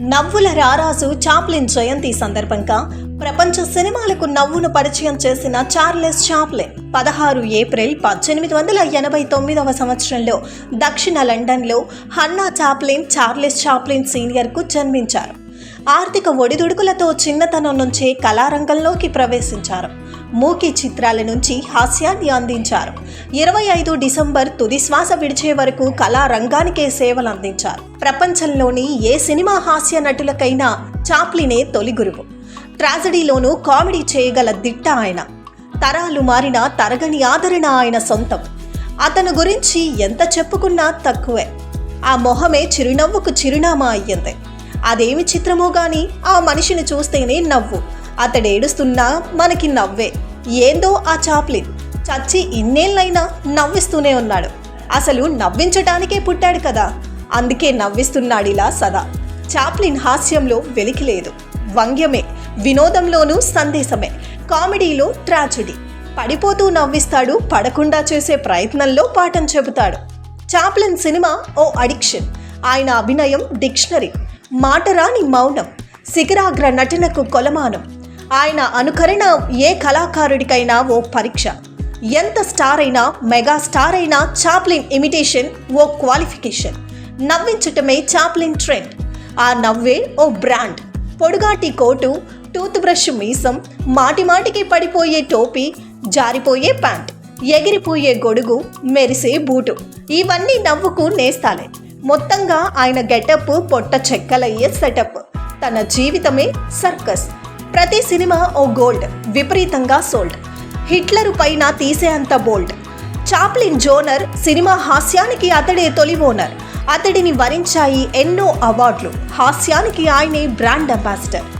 నవ్వుల రారాజు చాప్లిన్ జయంతి సందర్భంగా ప్రపంచ సినిమాలకు నవ్వును పరిచయం చేసిన చార్లెస్ చాప్లిన్ పదహారు ఏప్రిల్ పద్దెనిమిది వందల ఎనభై తొమ్మిదవ సంవత్సరంలో దక్షిణ లండన్లో హన్నా చాప్లిన్ చార్లెస్ చాప్లిన్ సీనియర్కు జన్మించారు. ఆర్థిక ఒడిదుడుకులతో చిన్నతనం నుంచే కళారంగంలోకి ప్రవేశించారు. మూకీ చిత్రాల నుంచి హాస్యాన్ని అందించారు. ఇరవై ఐదు డిసెంబర్ తుది శ్వాస విడిచే వరకు కళారంగానికే సేవలు అందించారు. ప్రపంచంలోని ఏ సినిమా హాస్య నటులకైనా చాప్లినే తొలి గురువు. ట్రాజడీలోనూ కామెడీ చేయగల దిట్ట ఆయన. తరాలు మారిన తరగని ఆదరణ ఆయన సొంతం. అతను గురించి ఎంత చెప్పుకున్నా తక్కువే. ఆ మొహమే చిరునవ్వుకు చిరునామా అయ్యింది. అదేమి చిత్రమో గాని ఆ మనిషిని చూస్తేనే నవ్వు. అతడేడుస్తున్నా మనకి నవ్వే. ఏందో ఆ చాప్లిన్. చచ్చి ఇన్నేళ్ళైనా నవ్విస్తూనే ఉన్నాడు. అసలు నవ్వించటానికే పుట్టాడు కదా. అందుకే నవ్విస్తున్నాడు ఇలా సదా. చాప్లిన్ హాస్యంలో వెలికి లేదు. వంగ్యమే. వినోదంలోనూ సందేశమే. కామెడీలో ట్రాజడీ. పడిపోతూ నవ్విస్తాడు పడకుండా చేసే ప్రయత్నంలో పాఠం చెబుతాడు. చాప్లిన్ సినిమా ఓ అడిక్షన్. ఆయన అభినయం డిక్షనరీ. మాటరాని మౌనం శిఖరాగ్ర నటనకు కొలమానం. ఆయన అనుకరణ ఏ కళాకారుడికైనా ఓ పరీక్ష. ఎంత స్టార్ అయినా మెగా స్టార్ అయినా చాప్లిన్ ఇమిటేషన్ ఓ క్వాలిఫికేషన్. నవ్వించటమే చాప్లిన్ ట్రెండ్. ఆ నవ్వే ఓ బ్రాండ్. పొడుగాటి కోటు టూత్ బ్రష్ మీసం మాటిమాటికి పడిపోయే టోపీ జారిపోయే ప్యాంట్ ఎగిరిపోయే గొడుగు మెరిసే బూటు. ఇవన్నీ నవ్వుకు నేస్తాలే. మొత్తంగా ఆయన గెటప్ పొట్ట చెక్కలయ్యే సెటప్. తన జీవితమే సర్కస్. ప్రతి సినిమా ఓ గోల్డ్ విపరీతంగా సోల్డ్. హిట్లరు పైన తీసేంత బోల్డ్. చాప్లిన్ జోనర్ సినిమా హాస్యానికి అతడే తొలి ఓనర్. అతడిని వరించాయి ఎన్నో అవార్డులు. హాస్యానికి ఆయనే బ్రాండ్ అంబాసిడర్.